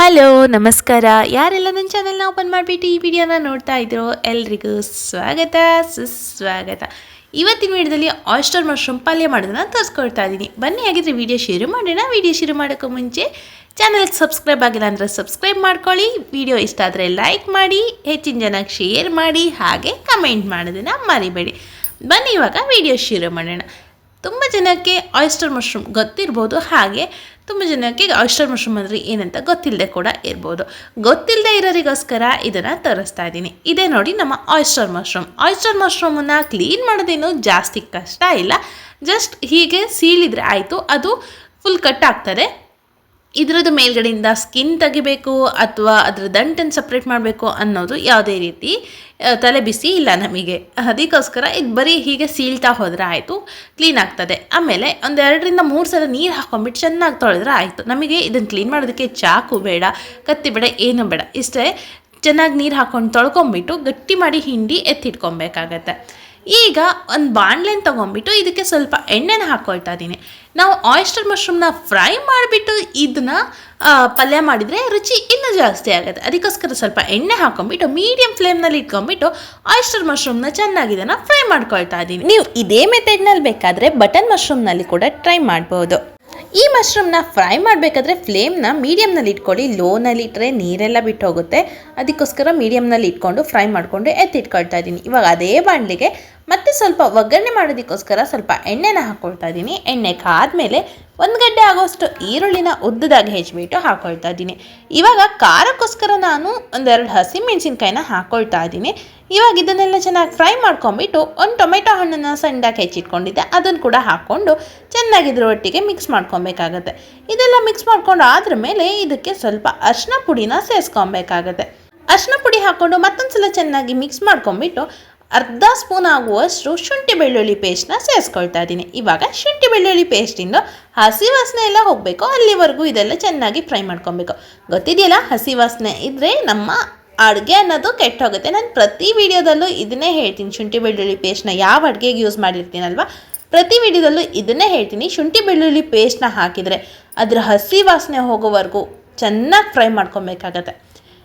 Hello, ನಮಸ್ಕಾರ. ಯಾರೆಲ್ಲ ನನ್ನ ಚಾನೆಲ್ನ ಓಪನ್ ಮಾಡಿಬಿಟ್ಟು ಈ ವಿಡಿಯೋನ ನೋಡ್ತಾ ಇದ್ರು ಎಲ್ರಿಗೂ ಸ್ವಾಗತ, ಸುಸ್ವಾಗತ. ಇವತ್ತಿನ ವಿಡಿಯೋದಲ್ಲಿ ಆಸ್ಟರ್ ಮಶ್ರೂಮ್ ಪಲ್ಯ ಮಾಡೋದನ್ನು ತೋರಿಸ್ಕೊಳ್ತಾ ಇದ್ದೀನಿ. ಬನ್ನಿ, ಹಾಗಿದ್ರೆ ವಿಡಿಯೋ ಶುರು ಮಾಡೋಣ. ವಿಡಿಯೋ ಶುರು ಮಾಡೋಕ್ಕೂ ಮುಂಚೆ ಚಾನಲ್ಗೆ ಸಬ್ಸ್ಕ್ರೈಬ್ ಆಗಿಲ್ಲ ಅಂದರೆ ಸಬ್ಸ್ಕ್ರೈಬ್ ಮಾಡ್ಕೊಳ್ಳಿ. ವಿಡಿಯೋ ಇಷ್ಟ ಆದರೆ ಲೈಕ್ ಮಾಡಿ, ಹೆಚ್ಚಿನ ಜನಕ್ಕೆ ಶೇರ್ ಮಾಡಿ, ಹಾಗೆ ಕಮೆಂಟ್ ಮಾಡೋದನ್ನು ಮರಿಬೇಡಿ. ಬನ್ನಿ, ಇವಾಗ ವಿಡಿಯೋ ಶುರು ಮಾಡೋಣ. ತುಂಬ ಜನಕ್ಕೆ ಆಯಿಸ್ಟರ್ ಮಶ್ರೂಮ್ ಗೊತ್ತಿರ್ಬೋದು, ಹಾಗೆ ತುಂಬ ಜನಕ್ಕೆ ಆಯಿಸ್ಟರ್ ಮಶ್ರೂಮ್ ಅಂದರೆ ಏನಂತ ಗೊತ್ತಿಲ್ಲದೆ ಕೂಡ ಇರ್ಬೋದು. ಗೊತ್ತಿಲ್ಲದೆ ಇರೋರಿಗೋಸ್ಕರ ಇದನ್ನು ತರಿಸ್ತಾ ಇದ್ದೀನಿ. ಇದೇ ನೋಡಿ ನಮ್ಮ ಆಯಿಸ್ಟರ್ ಮಶ್ರೂಮ್. ಆಯಿಸ್ಟರ್ ಮಶ್ರೂಮನ್ನು ಕ್ಲೀನ್ ಮಾಡೋದೇನು ಜಾಸ್ತಿ ಕಷ್ಟ ಇಲ್ಲ. ಜಸ್ಟ್ ಹೀಗೆ ಸೀಳಿದರೆ ಆಯಿತು. ಅದು ಫುಲ್ ಕಟ್ ಆಗ್ತದೆ ಇದ್ರದ್ದು ಮೇಲ್ಗಡೆಯಿಂದ ಸ್ಕಿನ್ ತೆಗಿಬೇಕು ಅಥವಾ ಅದರ ದಂಟನ್ನು ಸಪ್ರೇಟ್ ಮಾಡಬೇಕು ಅನ್ನೋದು ಯಾವುದೇ ರೀತಿ ತಲೆ ಬಿಸಿ ಇಲ್ಲ ನಮಗೆ. ಅದಕ್ಕೋಸ್ಕರ ಇದು ಬರೀ ಹೀಗೆ ಸೀಳ್ತಾ ಹೋದರೆ ಆಯಿತು ಕ್ಲೀನ್ ಆಗ್ತದೆ. ಆಮೇಲೆ ಒಂದು ಎರಡರಿಂದ ಮೂರು ಸಲ ನೀರು ಹಾಕೊಂಡ್ಬಿಟ್ಟು ಚೆನ್ನಾಗಿ ತೊಳೆದ್ರೆ ಆಯಿತು. ನಮಗೆ ಇದನ್ನು ಕ್ಲೀನ್ ಮಾಡೋದಕ್ಕೆ ಚಾಕು ಬೇಡ, ಕತ್ತಿ ಬೇಡ, ಏನು ಬೇಡ. ಇಷ್ಟೇ ಚೆನ್ನಾಗಿ ನೀರು ಹಾಕ್ಕೊಂಡು ತೊಳ್ಕೊಂಬಿಟ್ಟು ಗಟ್ಟಿ ಮಾಡಿ ಹಿಂಡಿ ಎತ್ತಿಟ್ಕೊಬೇಕಾಗತ್ತೆ. ಈಗ ಒಂದು ಬಾಣಲೆನ ತೊಗೊಂಬಿಟ್ಟು ಇದಕ್ಕೆ ಸ್ವಲ್ಪ ಎಣ್ಣೆನ ಹಾಕ್ಕೊಳ್ತಾ ಇದ್ದೀನಿ. ನಾವು ಆಯಿಸ್ಟರ್ ಮಶ್ರೂಮ್ನ ಫ್ರೈ ಮಾಡಿಬಿಟ್ಟು ಇದನ್ನ ಪಲ್ಯ ಮಾಡಿದರೆ ರುಚಿ ಇನ್ನೂ ಜಾಸ್ತಿ ಆಗುತ್ತೆ. ಅದಕ್ಕೋಸ್ಕರ ಸ್ವಲ್ಪ ಎಣ್ಣೆ ಹಾಕೊಂಡ್ಬಿಟ್ಟು ಮೀಡಿಯಂ ಫ್ಲೇಮ್ನಲ್ಲಿ ಇಟ್ಕೊಂಡ್ಬಿಟ್ಟು ಆಯಿಸ್ಟರ್ ಮಶ್ರೂಮ್ನ ಚೆನ್ನಾಗಿ ಇದನ್ನು ಫ್ರೈ ಮಾಡ್ಕೊಳ್ತಾ ಇದ್ದೀನಿ. ನೀವು ಇದೇ ಮೆಥಡ್ನಲ್ಲಿ ಬೇಕಾದರೆ ಬಟನ್ ಮಶ್ರೂಮ್ನಲ್ಲಿ ಕೂಡ ಟ್ರೈ ಮಾಡ್ಬೋದು. ಈ ಮಶ್ರೂಮ್ನ ಫ್ರೈ ಮಾಡಬೇಕಾದ್ರೆ ಫ್ಲೇಮ್ನ ಮೀಡಿಯಮ್ನಲ್ಲಿ ಇಟ್ಕೊಳ್ಳಿ ಲೋನಲ್ಲಿ ಇಟ್ಟರೆ ನೀರೆಲ್ಲ ಬಿಟ್ಟು ಹೋಗುತ್ತೆ ಅದಕ್ಕೋಸ್ಕರ ಮೀಡಿಯಮ್ನಲ್ಲಿ ಇಟ್ಕೊಂಡು ಫ್ರೈ ಮಾಡಿಕೊಂಡು ಎತ್ತಿಟ್ಕೊಳ್ತಾ ಇದ್ದೀನಿ. ಇವಾಗ ಅದೇ ಬಾಣಲಿಗೆ ಮತ್ತೆ ಸ್ವಲ್ಪ ಒಗ್ಗರಣೆ ಮಾಡೋದಕ್ಕೋಸ್ಕರ ಸ್ವಲ್ಪ ಎಣ್ಣೆನ ಹಾಕ್ಕೊಳ್ತಾ ಇದ್ದೀನಿ. ಎಣ್ಣೆ ಕಾದ್ಮೇಲೆ ಒಂದು ಗಡ್ಡೆ ಆಗೋಷ್ಟು ಈರುಳ್ಳಿನ ಉದ್ದದಾಗಿ ಹೆಚ್ಚಿಬಿಟ್ಟು ಹಾಕೊಳ್ತಾ ಇದ್ದೀನಿ. ಇವಾಗ ಖಾರಕ್ಕೋಸ್ಕರ ನಾನು ಒಂದೆರಡು ಹಸಿ ಮೆಣಸಿನ್ಕಾಯಿನ ಹಾಕ್ಕೊಳ್ತಾ ಇದ್ದೀನಿ. ಇವಾಗ ಇದನ್ನೆಲ್ಲ ಚೆನ್ನಾಗಿ ಫ್ರೈ ಮಾಡ್ಕೊಂಬಿಟ್ಟು ಒಂದು ಟೊಮೆಟೊ ಹಣ್ಣನ್ನು ಸಣ್ಣದಾಗಿ ಹೆಚ್ಚಿಟ್ಕೊಂಡಿದ್ದೆ. ಅದನ್ನು ಕೂಡ ಹಾಕ್ಕೊಂಡು ಚೆನ್ನಾಗಿ ಇದ್ರ ಒಟ್ಟಿಗೆ ಮಿಕ್ಸ್ ಮಾಡ್ಕೊಬೇಕಾಗತ್ತೆ. ಇದೆಲ್ಲ ಮಿಕ್ಸ್ ಮಾಡ್ಕೊಂಡು ಆದ್ರ ಮೇಲೆ ಇದಕ್ಕೆ ಸ್ವಲ್ಪ ಅರಿಶಿನ ಪುಡಿನ ಸೇರಿಸ್ಕೊಬೇಕಾಗತ್ತೆ. ಅರಿಶಿನ ಪುಡಿ ಹಾಕ್ಕೊಂಡು ಮತ್ತೊಂದು ಸಲ ಚೆನ್ನಾಗಿ ಮಿಕ್ಸ್ ಮಾಡ್ಕೊಂಬಿಟ್ಟು ಅರ್ಧ ಸ್ಪೂನ್ ಆಗುವಷ್ಟು ಶುಂಠಿ ಬೆಳ್ಳುಳ್ಳಿ ಪೇಸ್ಟ್ನ ಸೇರಿಸ್ಕೊಳ್ತಾ ಇದ್ದೀನಿ. ಇವಾಗ ಶುಂಠಿ ಬೆಳ್ಳುಳ್ಳಿ ಪೇಸ್ಟಿಂದ ಹಸಿ ವಾಸನೆ ಎಲ್ಲ ಹೋಗಬೇಕು. ಅಲ್ಲಿವರೆಗೂ ಇದೆಲ್ಲ ಚೆನ್ನಾಗಿ ಫ್ರೈ ಮಾಡ್ಕೊಬೇಕು. ಗೊತ್ತಿದೆಯಲ್ಲ, ಹಸಿ ವಾಸನೆ ಇದ್ದರೆ ನಮ್ಮ ಅಡುಗೆ ಅನ್ನೋದು ಕೆಟ್ಟೋಗುತ್ತೆ. ನಾನು ಪ್ರತಿ ವಿಡಿಯೋದಲ್ಲೂ ಇದನ್ನೇ ಹೇಳ್ತೀನಿ. ಶುಂಠಿ ಬೆಳ್ಳುಳ್ಳಿ ಪೇಸ್ಟ್ನ ಯಾವ ಅಡುಗೆಗೆ ಯೂಸ್ ಮಾಡಿರ್ತೀನಲ್ವ? ಪ್ರತಿ ವಿಡಿಯೋದಲ್ಲೂ ಇದನ್ನೇ ಹೇಳ್ತೀನಿ. ಶುಂಠಿ ಬೆಳ್ಳುಳ್ಳಿ ಪೇಸ್ಟ್ನ ಹಾಕಿದರೆ ಅದರ ಹಸಿ ವಾಸನೆ ಹೋಗೋವರೆಗೂ ಚೆನ್ನಾಗಿ ಫ್ರೈ ಮಾಡ್ಕೊಬೇಕಾಗತ್ತೆ.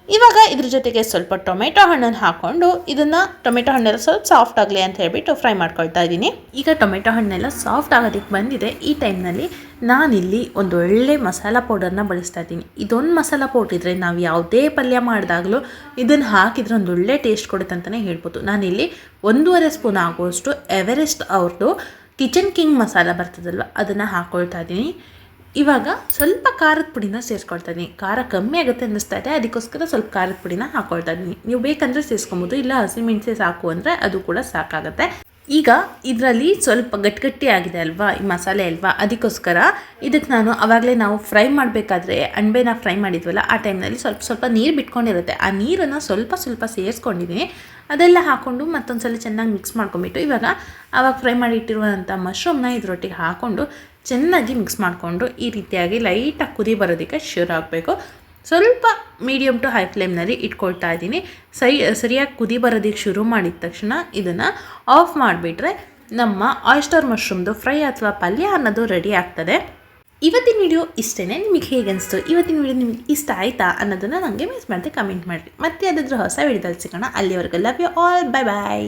ಇವಾಗ ಇದ್ರ ಜೊತೆಗೆ ಸ್ವಲ್ಪ ಟೊಮೆಟೊ ಹಣ್ಣನ್ನು ಹಾಕ್ಕೊಂಡು ಇದನ್ನು ಟೊಮೆಟೊ ಹಣ್ಣೆಲ್ಲ ಸ್ವಲ್ಪ ಸಾಫ್ಟ್ ಆಗಲಿ ಅಂತ ಹೇಳ್ಬಿಟ್ಟು ಫ್ರೈ ಮಾಡ್ಕೊಳ್ತಾ ಇದ್ದೀನಿ. ಈಗ ಟೊಮೆಟೊ ಹಣ್ಣೆಲ್ಲ ಸಾಫ್ಟ್ ಆಗೋದಕ್ಕೆ ಬಂದಿದೆ. ಈ ಟೈಮ್ನಲ್ಲಿ ನಾನಿಲ್ಲಿ ಒಂದು ಒಳ್ಳೆ ಮಸಾಲ ಪೌಡರ್ನ ಬಳಸ್ತಾ ಇದ್ದೀನಿ. ಇದೊಂದು ಮಸಾಲ ಪೌಡರ್ ಇದ್ದರೆ ನಾವು ಯಾವುದೇ ಪಲ್ಯ ಮಾಡಿದಾಗಲೂ ಇದನ್ನು ಹಾಕಿದ್ರೆ ಒಂದು ಒಳ್ಳೆ ಟೇಸ್ಟ್ ಕೊಡುತ್ತೆ ಅಂತಲೇ ಹೇಳ್ಬೋದು. ನಾನಿಲ್ಲಿ ಒಂದೂವರೆ ಸ್ಪೂನ್ ಆಗುವಷ್ಟು ಎವರೆಸ್ಟ್ ಅವ್ರದ್ದು ಕಿಚನ್ ಕಿಂಗ್ ಮಸಾಲ ಬರ್ತದಲ್ವ, ಅದನ್ನು ಹಾಕ್ಕೊಳ್ತಾ ಇದ್ದೀನಿ. ಇವಾಗ ಸ್ವಲ್ಪ ಖಾರದ ಪುಡಿನ ಸೇರಿಸ್ಕೊಳ್ತಾ ಇದ್ದೀನಿ ಖಾರ ಕಮ್ಮಿ ಆಗುತ್ತೆ ಅನ್ನಿಸ್ತಾ ಇದೆ, ಅದಕ್ಕೋಸ್ಕರ ಸ್ವಲ್ಪ ಖಾರದ ಪುಡಿನ ಹಾಕೊಳ್ತಾ ಇದ್ದೀನಿ. ನೀವು ಬೇಕಂದರೆ ಸೇರಿಸ್ಕೊಬೋದು, ಇಲ್ಲ ಹಸಿಮೆಣಸೆ ಸಾಕು ಅಂದರೆ ಅದು ಕೂಡ ಸಾಕಾಗುತ್ತೆ. ಈಗ ಇದರಲ್ಲಿ ಸ್ವಲ್ಪ ಗಟ್ಟಿಗಟ್ಟಿ ಆಗಿದೆ ಅಲ್ವಾ, ಈ ಮಸಾಲೆ ಅಲ್ವಾ, ಅದಕ್ಕೋಸ್ಕರ ಇದಕ್ಕೆ ನಾನು ಆವಾಗಲೇ ನಾವು ಫ್ರೈ ಮಾಡಬೇಕಾದ್ರೆ, ಅಣಬೆನ ಫ್ರೈ ಮಾಡಿದ್ವಲ್ಲ, ಆ ಟೈಮ್ನಲ್ಲಿ ಸ್ವಲ್ಪ ಸ್ವಲ್ಪ ನೀರು ಬಿಟ್ಕೊಂಡಿರುತ್ತೆ. ಆ ನೀರನ್ನು ಸ್ವಲ್ಪ ಸ್ವಲ್ಪ ಸೇರಿಸ್ಕೊಂಡಿದ್ದೀನಿ ಅದೆಲ್ಲ ಹಾಕ್ಕೊಂಡು ಮತ್ತೊಂದು ಸಲ ಚೆನ್ನಾಗಿ ಮಿಕ್ಸ್ ಮಾಡ್ಕೊಂಬಿಟ್ಟು ಇವಾಗ ಆವಾಗ ಫ್ರೈ ಮಾಡಿ ಇಟ್ಟಿರುವಂಥ ಮಶ್ರೂಮ್ನ ಇದ್ರೊಟ್ಟಿಗೆ ಹಾಕ್ಕೊಂಡು ಚೆನ್ನಾಗಿ ಮಿಕ್ಸ್ ಮಾಡಿಕೊಂಡು ಈ ರೀತಿಯಾಗಿ ಲೈಟಾಗಿ ಕುದಿ ಬರೋದಕ್ಕೆ ಶ್ಯೂರ್ ಆಗಬೇಕು. ಸ್ವಲ್ಪ ಮೀಡಿಯಮ್ ಟು ಹೈ ಫ್ಲೇಮ್ನಲ್ಲಿ ಇಟ್ಕೊಳ್ತಾ ಇದ್ದೀನಿ. ಸರಿ ಸರಿಯಾಗಿ ಕುದಿ ಬರೋದಕ್ಕೆ ಶುರು ಮಾಡಿದ ತಕ್ಷಣ ಇದನ್ನು ಆಫ್ ಮಾಡಿಬಿಟ್ರೆ ನಮ್ಮ ಆಯಿಸ್ಟರ್ ಮಶ್ರೂಮ್ದು ಫ್ರೈ ಅಥವಾ ಪಲ್ಯ ಅನ್ನೋದು ರೆಡಿ ಆಗ್ತದೆ. ಇವತ್ತಿನ ವಿಡಿಯೋ ಇಷ್ಟೇ ನಿಮಗೆ ಹೇಗೆ ಅನಿಸ್ತು? ಇವತ್ತಿನ ವಿಡಿಯೋ ನಿಮಗೆ ಇಷ್ಟ ಆಯಿತಾ ಅನ್ನೋದನ್ನು ನನಗೆ ಮಿಸ್ ಮಾಡದೆ ಕಮೆಂಟ್ ಮಾಡಿರಿ. ಮತ್ತೆ ಅದಾದ್ರೂ ಹೊಸ ವಿಡಿಯೋದಲ್ಲಿ ಸಿಗೋಣ. ಅಲ್ಲಿವರೆಗೂ love you all bye bye